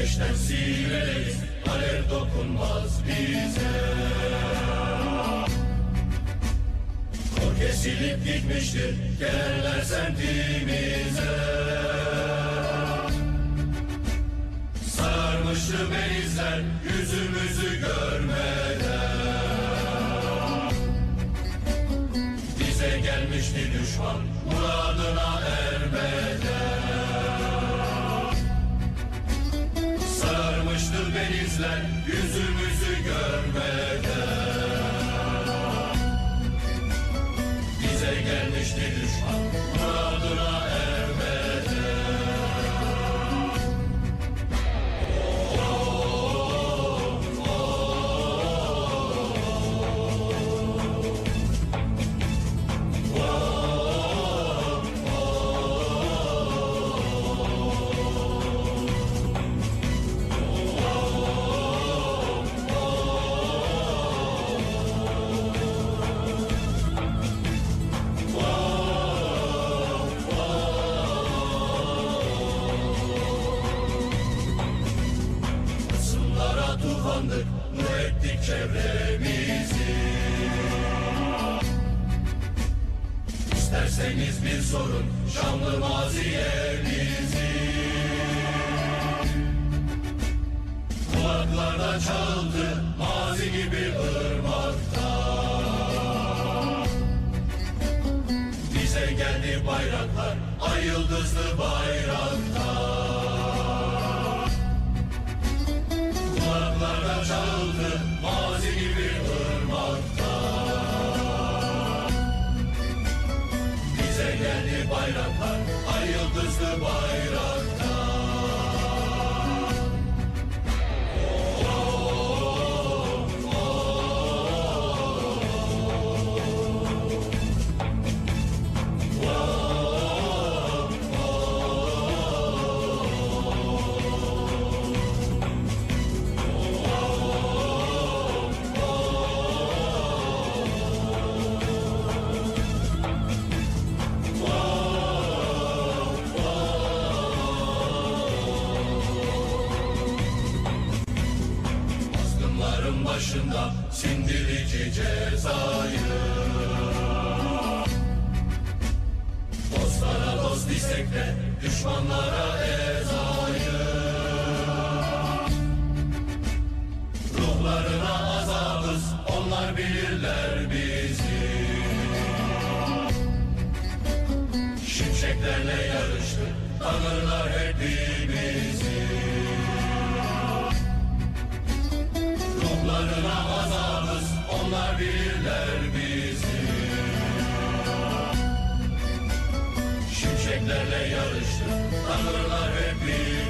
Ateşten sileriz alev dokunmaz bize. Kor kesilip gitmiştir gelenler semtimize. Sarmıştı benizler yüzümüzü görmeden. Bize gelmişti düşman benizler yüzümüzü görmeden. Bize gelmişti düşman? Muradına çevremizi İsterseniz bir sorun, şanlı maziyemizi Kulaklarda çaldı, mazi gibi ırmakta Bize geldi bayraklar, ay yıldızlı bayraklar geldi bayraklar ay yıldızlı bayrakta başında sindirici cezayı. Dostlara dost istek de düşmanlara ezayı. Ruhlarına azabız onlar bilirler bizi. Şimşeklerle yarıştık tanırlar hepimizi Onlarına azabız onlar bilirler bizi. Şimşeklerle yarıştık tanırlar hepimiz.